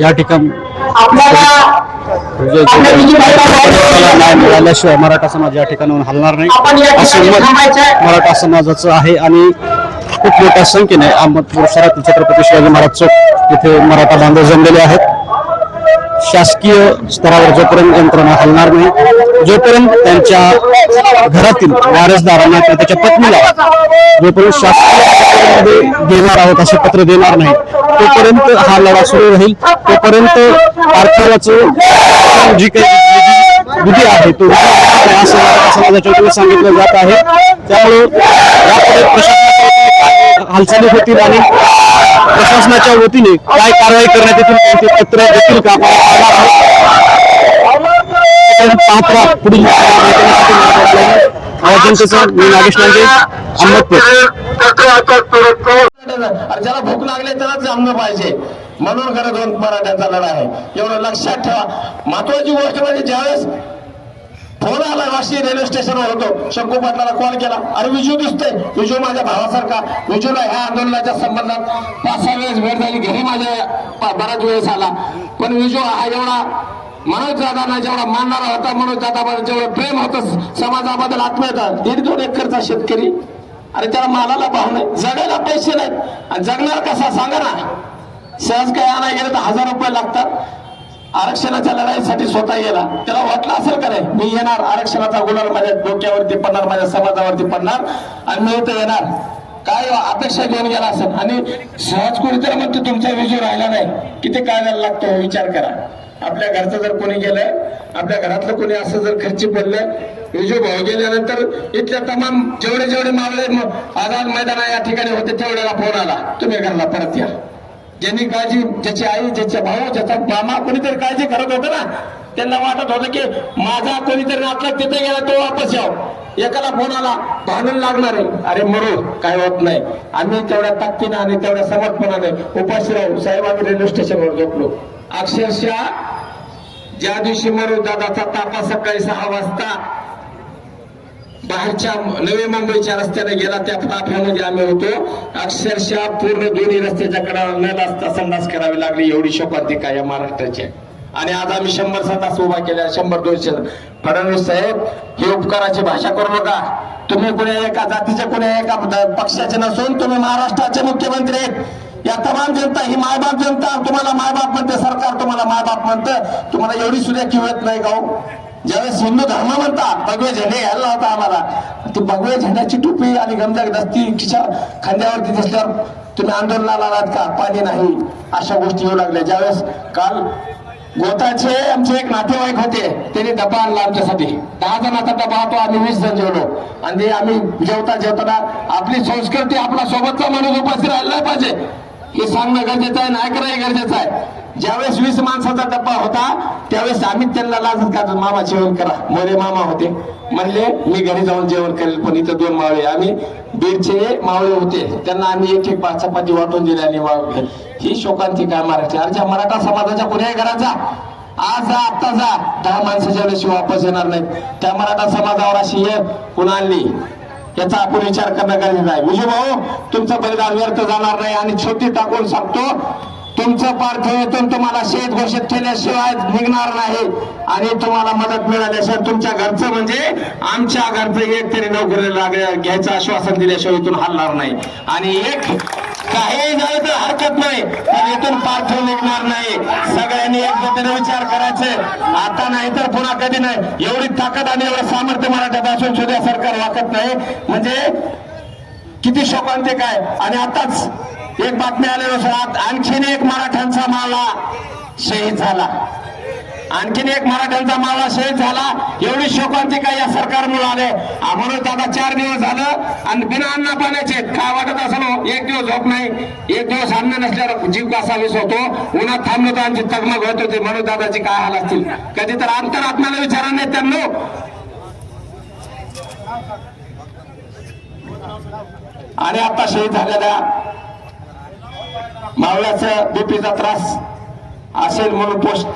या ठिकाणी न्याय मिळाल्याशिवाय मराठा समाज या ठिकाणाहून हलणार नाही. असं मत मराठा समाजाचं आहे आणि खूप मोठ्या संख्येने अहमदपूर शहरातील छत्रपती शिवाजी महाराज चौक इथे मराठा बांधव जमलेले आहेत. शासकीय स्तरावर जोपर्यंत यंत्रणा हलणार नाही जोपर्यंत त्यांच्या घरातील वारसदारांना किंवा त्याच्या पत्नीला जोपर्यंत शासकीय देणार आहोत असे पत्र देणार नाही तोपर्यंत हा लढा सुरू राहील. तोपर्यंत पार्थिवाचं जी काही विधी आहे तो समाजाच्या वतीने सांगितलं जात आहे. त्यामुळे यापुढे प्रशासनाच्या हालचाली होतील आणि प्रशासनाच्या वतीने काय कारवाई करण्यात येतील त्यांचे पत्र देतील का? पाहत पुढील माहितीसाठी मी नागेश लांडे अहमदपूर ज्याला भूक लागले त्यालाच जमलं पाहिजे. म्हणून खरं दोन मराठ्यांचा लढा आहे. एवढं लक्षात ठेवा. महत्वाची गोष्ट म्हणजे ज्यावेळेस वाशी रेल्वे स्टेशनवर होतो. शंकू पाटलाला कॉल केला. अरे विजू दिसतोय. विजू माझ्या भावासारखा. विजूला ह्या आंदोलनाच्या संबंधात पाच सहा वेळेस भेट झाली. घरी माझ्या बराच वेळेस आला. पण विजू हा एवढा मनोज दादांना जेवढा मानणारा होता मनोज दादाबद्दल जेवढं प्रेम होतं समाजाबद्दल आत्मीयता दीड दोन एकरचा शेतकरी. अरे त्याला मालाला भाव नाही. जगायला पैसे नाहीत. आणि जगणार कसा? सांगा ना. सहज काय आणायला गेलं तर हजार रुपये लागतात. आरक्षणाच्या लढाईसाठी स्वतः गेला. त्याला वाटलं असेल का नाही मी येणार आरक्षणाचा गुलाल माझ्या डोक्यावरती पडणार माझ्या समाजावरती पडणार आणि मी इथं येणार. काय अपेक्षा घेऊन गेला असेल. आणि सहज कोणीतरी म्हणतो तुमचा विजय राहिला नाही. किती काय द्यायला लागतो विचार करा. आपल्या घरचं जर कोणी गेलंय आपल्या घरातलं कोणी असं जर खर्ची पडलं विजू भाऊ गेल्यानंतर इथल्या तमाम जेवढे जेवढे मावळे म- आझाद मैदान या ठिकाणी होते तेवढ्याला फोन आला. तुम्ही घरला परत या. ज्यांनी काळजी ज्याची आई ज्याचा भाऊ ज्याचा मामा कोणीतरी काळजी करत होतं ना त्यांना वाटत होतं की माझा कोणीतरी नातला तिथे गेला तो वापस याव. एकाला फोन आला भांडण लागणार आहे. अरे मरू काय होत नाही. आम्ही तेवढ्या ताकदीनं आणि तेवढ्या समर्थपणाने उपाशी राहू साहेब आम्ही रेल्वे स्टेशनवर झोपलो. अक्षरशः ज्या दिवशी मरू दादाचा तापा सकाळी सहा वाजता बाहेरच्या नवी मुंबईच्या रस्त्याने गेला त्या ताफ्यामध्ये आम्ही होतो. अक्षरशः पूर्ण दोन्ही रस्त्याच्या कडाला न रस्ता संडास करावी लागली एवढी शोकांतिका या महाराष्ट्राची. आणि आज आम्ही शंभर सतास उभा केल्या शंभर दोनशे फडणवीस साहेब ही उपकाराची भाषा करू नका. तुम्ही कुण्या एका जातीचे कुण्या एका पक्षाचे नसून तुम्ही महाराष्ट्राचे मुख्यमंत्री आहेत. या तमाम जनता ही मायबाप जनता तुम्हाला मायबाप म्हणते सरकार तुम्हाला मायबाप म्हणतं. तुम्हाला एवढी सुद्धा किंमत नाही गाऊ. ज्यावेळेस हिंदू धर्म म्हणतात भगवे झेंडे घ्यायला होता आम्हाला. ती भगवे झेंड्याची टोपी आणि गमजा दस्ती तिच्या खांद्यावरती दिसल्यावर तुम्ही आंदोलनाला आलात का? पाणी नाही. अशा गोष्टी येऊ लागल्या. ज्यावेळेस काल गोताचे आमचे एक नातेवाईक होते त्यांनी डबा आणला आमच्यासाठी. दहा जणांचा डबा होतो आम्ही वीस जण जेवलो. आणि आम्ही जेवता जेवताना आपली संस्कृती आपला सोबतचा माणूस उपस्थित राहिला पाहिजे. हे सांगणं गरजेचं आहे नाही करणं गरजेचं आहे. ज्यावेळेस वीस माणसाचा डब्बा होता त्यावेळेस आम्ही त्यांना लाजत का मामा जेवण करा. मोरे मामा होते. म्हणले मी घरी जाऊन जेवण करेल पण इथं दोन मावळे आम्ही बीडचे मावळे होते. त्यांना आम्ही एक एक पाच चपाती वाटून दिले आणि ही शोकांती काय महाराष्ट्र अरे मराठा समाजाच्या कोण्याही घराचा जा. आज जा आत्ता जा. दहा माणसाच्या वेळेस वापस येणार नाहीत त्या मराठा समाजावर अशी ये पुन्हा आणली. याचा आपण विचार करणं गरजेचं आहे. विजू भाऊ तुमचं बलिदान व्यर्थ जाणार नाही आणि छोटी टाकून सांगतो तुमचं पार्थिवातून तुम्हाला शहीद घोषित केल्याशिवाय निघणार नाही. आणि तुम्हाला मदत मिळाल्याशिवाय तुमच्या घरचं म्हणजे आमच्या घरचं एक तरी नोकरी लागल्या घ्यायचं आश्वासन दिल्याशिवाय इथून हलणार नाही. आणि एक काही झालं तर हरकत नाही पण इथून पार्थिव निघणार नाही. सगळ्यांनी एकजुटीने विचार करायचे. आता नाही तर पुन्हा कधी नाही. एवढी ताकद आणि एवढं सामर्थ्य मराठ्यात असून सुद्धा सरकार वाकत नाही. म्हणजे किती शोकांतिक काय? आणि आताच एक बातमी आल्यानुसार आणखीन एक मराठ्यांचा मावळा शहीद झाला. आणखीन एक मराठ्यांचा मावळा शहीद झाला. एवढी शोकांतिका या सरकारमुळे आले. म्हणून आता चार दिवस झालं आणि बिना अन्न पाण्याचे काय वाटत असं हो? एक दिवस झोप नाही. एक दिवस अन्न नसल्यावर जीव कसा होतो उन्हात थांबलो तर आमची तगमग होत होती. म्हणून दादाची काय हाल असतील? कधी तर अंतरात्म्याला विचारा नाही त्यांना हो. आणि आता शहीद झालेल्या मावळ्याचा बीपीचा त्रास असेल म्हणून पोस्ट.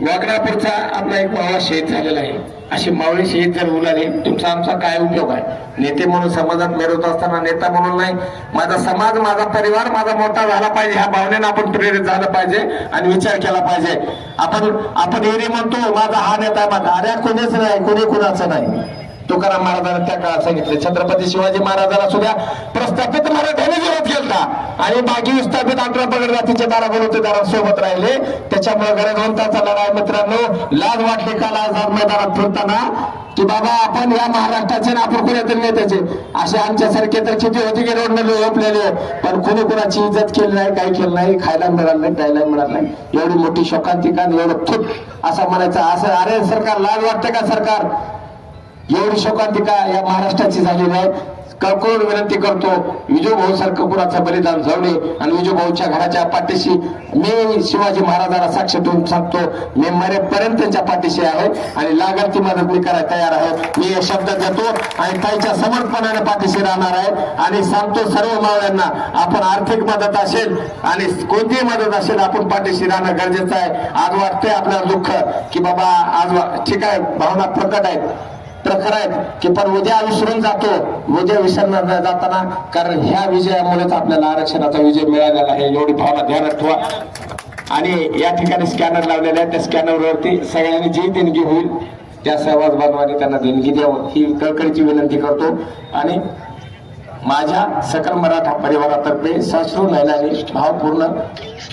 वाकडापूरचा आपला एक भावा शहीद झालेला आहे. अशी मावळी शहीद जर उलाले तुमचा आमचा काय उपयोग आहे? नेते म्हणून समाजात मिरवत असताना नेता म्हणून नाही माझा समाज माझा परिवार माझा मोठा झाला पाहिजे. ह्या भावनेनं आपण प्रेरित झालं पाहिजे आणि विचार केला पाहिजे. आपण आपण एरी म्हणतो माझा हा नेता आहे माझा अरे कोणीच नाही कोणी कुणाचं नाही. तुकाराम महाराजांना त्या काळात सांगितले. छत्रपती शिवाजी महाराजांना सुद्धा प्रस्थापित मराठ्याने विरोध केला आणि बाकी विस्थापित अठरा पगड जातीचे दारा बलुतेदारा सोबत राहिले. त्याच्यामुळे गरजवंताचा लढाई मित्रांनो लाज वाटली का? लाज मैदानात फिरताना? की बाबा आपण या महाराष्ट्राचे आणि आपण कुणातरी नेत्याचे? असे आमच्यासारखे तर किती होते की रोडने झोपलेले पण कोणी कुणाची इज्जत केली नाही काही केलं नाही खायला मिळालं नाही प्यायला मिळालं नाही. एवढी मोठी शोकांतिका आणि एवढं थुट असं म्हणायचं. असं अरे सरकार लाज वाटते का सरकार? एवढी शोकांतिका या महाराष्ट्राची झालेली आहे कळकळून विनंती करतो विजूभाऊ सरकपुराचं बलिदान जाऊ आणि विजूभाऊच्या घराच्या पाठीशी मी शिवाजी महाराजांना साक्ष ठेवून सांगतो मी मरेपर्यंत त्यांच्या पाठीशी आहे आणि लागल ती मदत मी करायला तयार आहे. मी हे शब्द देतो आणि ताईच्या समर्पणाने पाठीशी राहणार आहे आणि सांगतो सर्व मावळ्यांना आपण आर्थिक मदत असेल आणि कोणतीही मदत असेल आपण पाठीशी राहणं गरजेचं आहे. आज वाटतंय आपल्याला दुःख की बाबा आज ठीक आहे भावना प्रकट आहेत. प्रखर आहेत की पण उद्या विसरून जातो उद्या विसरणार नाही जाताना. कारण ह्या विजयामुळेच आपल्याला आरक्षणाचा विजय मिळालेला आहे. एवढी भावना ध्यानात ठेवा. आणि या ठिकाणी स्कॅनर लावलेले आहे त्या स्कॅनरवरती सगळ्यांनी जी देणगी होईल त्या सहवास बांधवाने त्यांना देणगी द्यावं. ही कळकळीची विनंती करतो. आणि माझ्या सकल मराठा परिवारातर्फे साश्रू नयनाने भावपूर्ण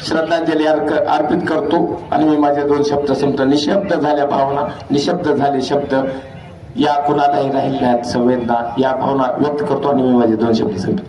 श्रद्धांजली अर्क- अर्पित करतो. आणि मी माझे दोन शब्द संपतो. निशब्द झाल्या भावना निशब्द झाले शब्द. या कुणालाही राहिल्या संवेदना या भावना व्यक्त करतो आणि मी माझे दोन शब्द सांगतो.